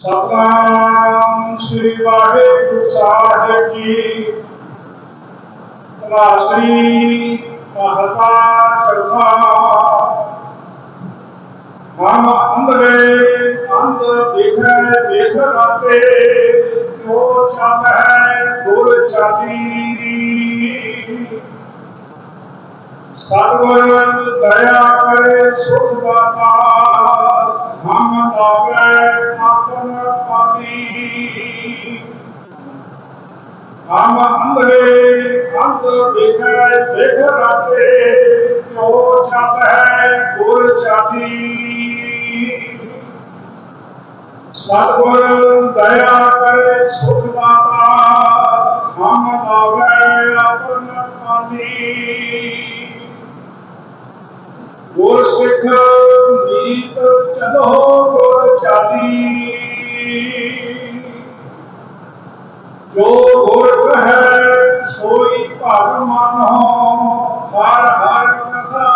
सतनाम श्री वाहेगुरु साहेब जी श्री महता चौथा हम अंध अंत देखे देख राते तो छाप है गुर छाती। सतगुर दया करे, सुख दाता हम पावे ਹਮ ਅੰਧਰੇ ਅੰਧ ਦੇਖੈ, ਦੇਖ ਰਾਤੇ ਜੋ ਚਾਹੈ ਗੁਰ ਚਾਲੀ ਸਤਿਗੁਰ ਦਇਆ ਕਰੇ ਸੁਖ ਦਾਤਾ ਹਮ ਲਾਵੇ ਆਪਨ ਪਾਣੀ ਗੁਰ ਸਿੱਖ ਨੀਤ ਚਲੋ ਗੁਰ ਚਾਲੀ। ਜੋ ਗੁਰ हर हर कथा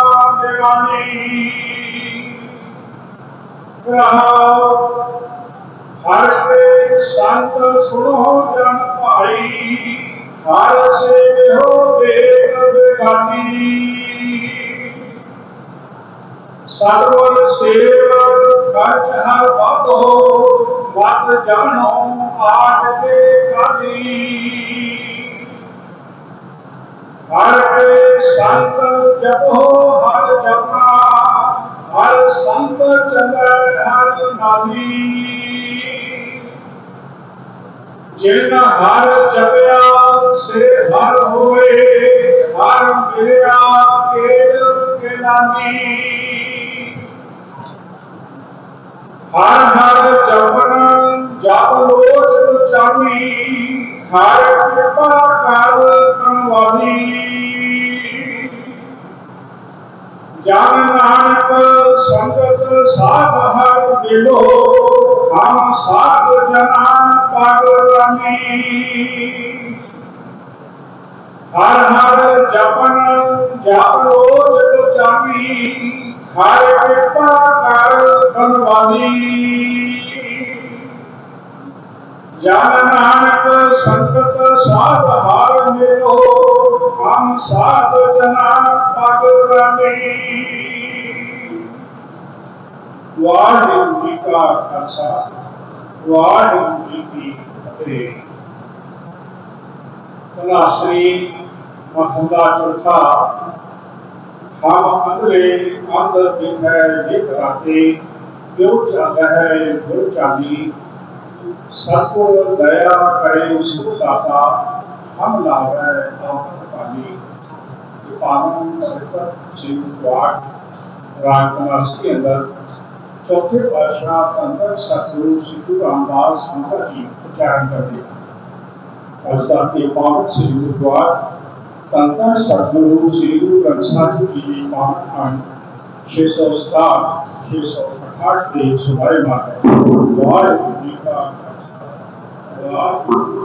हर से संत सुनो जन पाई हर से हो देख बेगानी हर बात हो बात जानो आज के कभी ਹਰ ਕੇ ਸੰਤ ਜਪੋ, ਹਰ ਜਪਣਾ, ਹਰ ਸੰਤ ਚੰਗੈ ਹਰ ਨਾਮੀ। ਜਿਨ ਹਰ ਜਪਿਆ, ਸੇ ਹਰ ਹੋਏ, ਹਰ ਮਿਲਿਆ, ਕੇਲ ਕੇ ਨਾਮੀ। ਹਰ ਹਰ ਜਪਨ ਜਪ ਲੋਚ ਚਾਮੀ, ਹਰ ਕਿਰਪਾ ਕਰ ਕਨਵਾਨੀ ਜਨ ਨਾਨਕ ਸੰਗਤ ਸਾਧ ਹਰ ਮਿਲੋ, ਹਮ ਸਾਧ ਜਨਾ ਪਗ ਰਾਮੀ। ਹਰ ਹਰ ਜਪਨ ਜਪ ਲੋਚ ਚਾਮੀ ਹਰ ਕਿਰਪਾ ਕਰ ज्ञान नानक संकट साध हार में हम साध जना वाहिगुरु जी का खालसा वाहिगुरु जी की फतेह कला श्री मथुरा चौथा हम अंधे अंध दिख दिख राते क्यों चल है गुरु चाली सबको दया करे उसको दाता, हम लावे पानी तो पावन सत्तर सिंह द्वार राजकुमार के अंदर चौथे पाशाह अंदर सतगुरु सिद्धू रामदास माता जी उच्चारण कर दिया अवस्था के पावन सिंह द्वार तंत्र सतगुरु श्री गुरु रंगसारी जी की पावन खंड छह सौ सात छह सौ अठाठ से सुबह माता। द्वार जी का God